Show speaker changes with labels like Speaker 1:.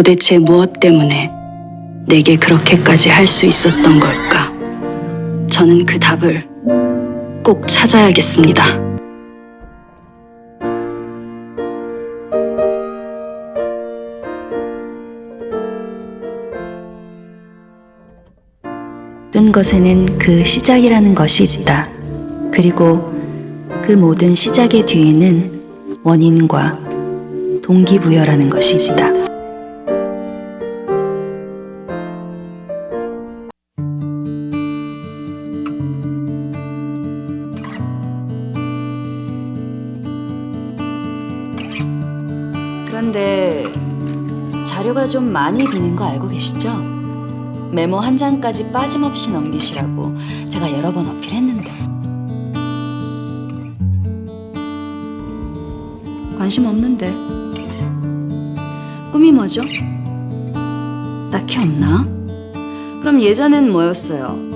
Speaker 1: 도대체 무엇 때문에 내게 그렇게까지 할 수 있었던 걸까? 저는 그 답을 꼭 찾아야겠습니다. 뜬 것에는 그 시작이라는 것이 있다. 그리고 그 모든 시작의 뒤에는 원인과 동기부여라는 것이 있다. 그런데 자료가 좀 많이 비는 거 알고 계시죠? 메모 한 장까지 빠짐없이 넘기시라고 제가 여러 번 어필했는데 관심 없는데 꿈이 뭐죠? 딱히 없나? 그럼 예전엔 뭐였어요?